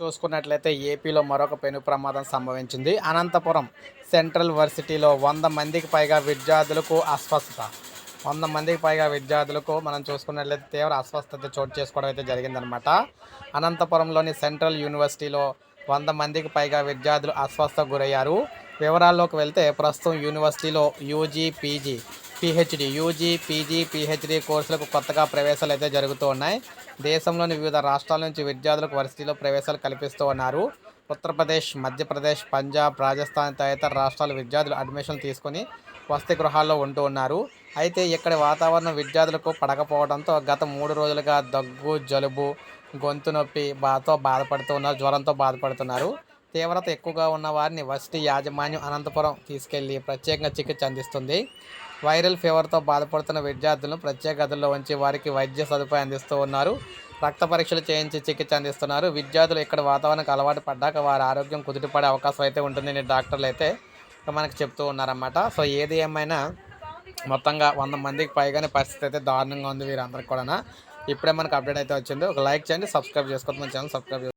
చూసుకున్నట్లయితే ఏపీలో మరొక పెను ప్రమాదం సంభవించింది. అనంతపురం సెంట్రల్ వర్సిటీలో వంద మందికి పైగా విద్యార్థులకు అస్వస్థత. వంద మందికి పైగా విద్యార్థులకు మనం చూసుకున్నట్లయితే తీవ్ర అస్వస్థత చోటు చేసుకోవడం అయితే జరిగిందనమాట అనంతపురంలోని సెంట్రల్ యూనివర్సిటీలో వంద మందికి పైగా విద్యార్థులు అస్వస్థకు గురయ్యారు. వివరాల్లోకి వెళ్తే ప్రస్తుతం యూనివర్సిటీలో UG PG PhD UG PG PhD కోర్సులకు కొత్తగా ప్రవేశాలు అయితే జరుగుతూ ఉన్నాయి. దేశంలోని వివిధ రాష్ట్రాల నుంచి విద్యార్థులకు వర్సిటీలో ప్రవేశాలు కల్పిస్తూ ఉన్నారు. ఉత్తరప్రదేశ్ మధ్యప్రదేశ్ పంజాబ్ రాజస్థాన్ తదితర రాష్ట్రాల విద్యార్థులు అడ్మిషన్ తీసుకొని వసతి గృహాల్లో ఉంటూ ఉన్నారు. అయితే ఇక్కడి వాతావరణం విద్యార్థులకు పడకపోవడంతో గత మూడు రోజులుగా దగ్గు జలుబు గొంతు నొప్పి బాతో బాధపడుతూ ఉన్నారు జ్వరంతో బాధపడుతున్నారు. తీవ్రత ఎక్కువగా ఉన్న వారిని వర్సిటీ యాజమాన్యం అనంతపురం తీసుకెళ్ళి ప్రత్యేకంగా చికిత్స అందిస్తుంది. వైరల్ ఫీవర్తో బాధపడుతున్న విద్యార్థులను ప్రత్యేక గదుల్లో ఉంచి వారికి వైద్య సదుపాయం అందిస్తూ ఉన్నారు. రక్త పరీక్షలు చేయించి చికిత్స అందిస్తున్నారు. విద్యార్థులు ఇక్కడ వాతావరణానికి అలవాటు పడ్డాక వారి ఆరోగ్యం కుదుటపడే అవకాశం అయితే ఉంటుందని డాక్టర్లు అయితే మనకు చెప్తూ ఉన్నారన్నమాట. సో ఏది ఏమైనా మొత్తంగా వంద మందికి పైగానే పరిస్థితి అయితే దారుణంగా ఉంది వీరందరికి కూడా ఇప్పుడే మనకు అప్డేట్ అయితే వచ్చింది. ఒక లైక్ చేయండి సబ్స్క్రైబ్ చేసుకోవద్దు. మన ఛానల్ సబ్స్క్రైబ్